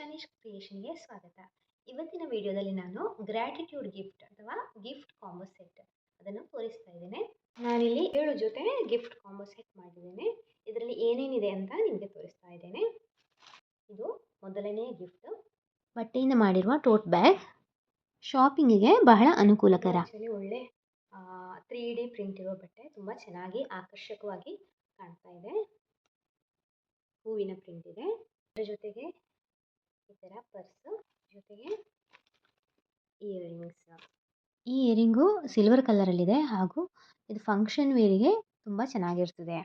ಐಶಾನಿಶ್ ಕ್ರಿಯೇಷನ್ಗೆ ಸ್ವಾಗತ. ಇವತ್ತಿನ ವಿಡಿಯೋದಲ್ಲಿ ನಾನು ಗ್ರ್ಯಾಟಿಟ್ಯೂಡ್ ಗಿಫ್ಟ್ ಅಥವಾ ಗಿಫ್ಟ್ ಕಾಂಬೋ ಸೆಟ್ ಅದನ್ನು ತೋರಿಸ್ತಾ ಇದ್ದೇನೆ. ನಾನಿಲ್ಲಿ ಏಳು ಜೊತೆ ಗಿಫ್ಟ್ ಕಾಂಬೋ ಸೆಟ್ ಮಾಡಿದ್ದೇನೆ. ಇದರಲ್ಲಿ ಏನೇನಿದೆ ಅಂತ ನಿಮಗೆ ತೋರಿಸ್ತಾ ಇದ್ದೇನೆ. ಇದು ಮೊದಲನೇ ಗಿಫ್ಟ್ ಬಟ್ಟೆಯಿಂದ ಮಾಡಿರುವ ಟೋಟ್ ಬ್ಯಾಗ್ ಶಾಪಿಂಗಿಗೆ ಬಹಳ ಅನುಕೂಲಕರ. ಒಳ್ಳೆ ತ್ರೀ ಡಿ ಪ್ರಿಂಟ್ ಇರೋ ಬಟ್ಟೆ. ತುಂಬ ಚೆನ್ನಾಗಿ ಆಕರ್ಷಕವಾಗಿ ಕಾಣ್ತಾ ಇದೆ. ಹೂವಿನ ಪ್ರಿಂಟ್ ಇದೆ. ಅದರ ಜೊತೆಗೆ ಈ ಥರ ಪರ್ಸು ಜೊತೆಗೆ ಇಯರಿಂಗ್ಸ್ ಈ ಇಯರಿಂಗು ಸಿಲ್ವರ್ ಕಲರಲ್ಲಿದೆ ಹಾಗೂ ಇದು ಫಂಕ್ಷನ್ ವೇರಿಗೆ ತುಂಬ ಚೆನ್ನಾಗಿರ್ತದೆ.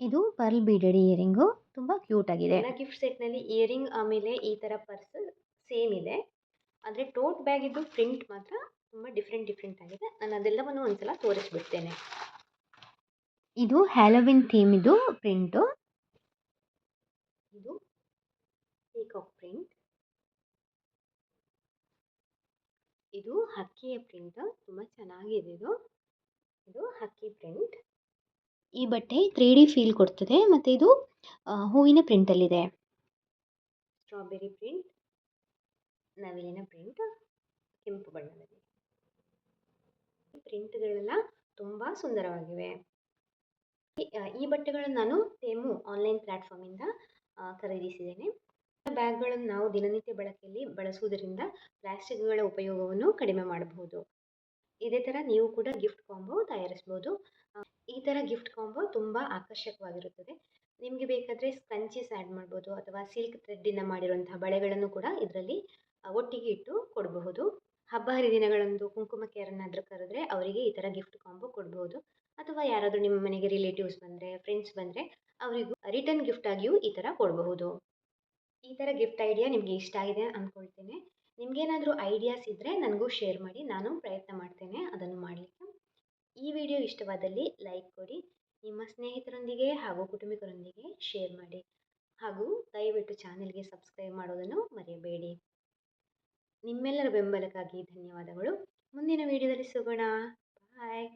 ಇದು ಪರ್ಲ್ ಬೀಡೆಡ್ ಇಯರಿಂಗು ತುಂಬ ಕ್ಯೂಟ್ ಆಗಿದೆ. ಗಿಫ್ಟ್ ಸೆಟ್ನಲ್ಲಿ ಇಯರಿಂಗ್ ಆಮೇಲೆ ಈ ಥರ ಪರ್ಸ್ ಸೇಮ್ ಇದೆ. ಆದರೆ ಟೋಟ್ ಬ್ಯಾಗಿದ್ದು ಪ್ರಿಂಟ್ ಮಾತ್ರ ತುಂಬ ಡಿಫ್ರೆಂಟ್ ಡಿಫ್ರೆಂಟ್ ಆಗಿದೆ. ನಾನು ಅದೆಲ್ಲವನ್ನು ಒಂದ್ಸಲ ತೋರಿಸ್ಬಿಡ್ತೇನೆ. ಇದು ಹ್ಯಾಲೋವಿನ್ ಇದು ಪ್ರಿಂಟು ಇದು ಪೀಕಾಕ್ ಪ್ರಿಂಟ್ ಇದು ಹಕ್ಕಿಯ ಪ್ರಿಂಟ್ ತುಂಬ ಚೆನ್ನಾಗಿದೆ ಇದು. ಇದು ಹಕ್ಕಿ ಪ್ರಿಂಟ್ ಈ ಬಟ್ಟೆ ತ್ರೀ ಡಿ ಫೀಲ್ ಕೊಡ್ತದೆ ಮತ್ತು ಇದು ಹೂವಿನ ಪ್ರಿಂಟಲ್ಲಿದೆ ಸ್ಟ್ರಾಬೆರಿ ಪ್ರಿಂಟ್ ನವಿಲಿನ ಪ್ರಿಂಟ್ ಕೆಂಪು ಬಣ್ಣದಲ್ಲಿ. ಈ ಪ್ರಿಂಟ್ಗಳೆಲ್ಲ ತುಂಬ ಸುಂದರವಾಗಿವೆ. ಈ ಬಟ್ಟೆಗಳನ್ನು ನಾನು ತೇಮು ಆನ್ಲೈನ್ ಪ್ಲ್ಯಾಟ್ಫಾರ್ಮಿಂದ ಖರೀದಿಸಿದ್ದೇನೆ. ಬ್ಯಾಗ್ಗಳನ್ನು ನಾವು ದಿನನಿತ್ಯ ಬಳಕೆಯಲ್ಲಿ ಬಳಸುವುದರಿಂದ ಪ್ಲಾಸ್ಟಿಕ್ಗಳ ಉಪಯೋಗವನ್ನು ಕಡಿಮೆ ಮಾಡಬಹುದು. ಇದೇ ಥರ ನೀವು ಕೂಡ ಗಿಫ್ಟ್ ಕಾಂಬೋ ತಯಾರಿಸ್ಬೋದು. ಈ ಥರ ಗಿಫ್ಟ್ ಕಾಂಬೋ ತುಂಬ ಆಕರ್ಷಕವಾಗಿರುತ್ತದೆ. ನಿಮಗೆ ಬೇಕಾದರೆ ಸ್ಕಂಚೀಸ್ ಆ್ಯಡ್ ಮಾಡ್ಬೋದು ಅಥವಾ ಸಿಲ್ಕ್ ಥ್ರೆಡ್ಡಿಂದ ಮಾಡಿರುವಂತಹ ಬಳೆಗಳನ್ನು ಕೂಡ ಇದರಲ್ಲಿ ಒಟ್ಟಿಗೆ ಇಟ್ಟು ಕೊಡಬಹುದು. ಹಬ್ಬ ಹರಿದಿನಗಳಂದು ಕುಂಕುಮಕ್ಕೆ ಯಾರನ್ನಾದರೂ ಕರೆದ್ರೆ ಅವರಿಗೆ ಈ ಥರ ಗಿಫ್ಟ್ ಕಾಂಬೋ ಕೊಡ್ಬೋದು. ಅಥವಾ ಯಾರಾದರೂ ನಿಮ್ಮ ಮನೆಗೆ ರಿಲೇಟಿವ್ಸ್ ಬಂದರೆ, ಫ್ರೆಂಡ್ಸ್ ಬಂದರೆ ಅವರಿಗೂ ರಿಟರ್ನ್ ಗಿಫ್ಟ್ ಆಗಿಯೂ ಈ ಥರ ಕೊಡಬಹುದು. ಈ ಥರ ಗಿಫ್ಟ್ ಐಡಿಯಾ ನಿಮಗೆ ಇಷ್ಟ ಆಗಿದೆ ಅಂದ್ಕೊಳ್ತೇನೆ ನಿಮಗೇನಾದರೂ ಐಡಿಯಾಸ್ ಇದ್ದರೆ ನನಗೂ ಶೇರ್ ಮಾಡಿ, ನಾನು ಪ್ರಯತ್ನ ಮಾಡ್ತೇನೆ ಅದನ್ನು ಮಾಡಲಿಕ್ಕೆ. ಈ ವಿಡಿಯೋ ಇಷ್ಟವಾದಲ್ಲಿ ಲೈಕ್ ಕೊಡಿ, ನಿಮ್ಮ ಸ್ನೇಹಿತರೊಂದಿಗೆ ಹಾಗೂ ಕುಟುಂಬಿಕರೊಂದಿಗೆ ಶೇರ್ ಮಾಡಿ ಹಾಗೂ ದಯವಿಟ್ಟು ಚಾನೆಲ್ಗೆ ಸಬ್ಸ್ಕ್ರೈಬ್ ಮಾಡೋದನ್ನು ಮರೆಯಬೇಡಿ ನಿಮ್ಮೆಲ್ಲರ ಬೆಂಬಲಕ್ಕಾಗಿ ಧನ್ಯವಾದಗಳು. ಮುಂದಿನ ವಿಡಿಯೋದಲ್ಲಿ ಸಿಗೋಣ. ಬಾಯ್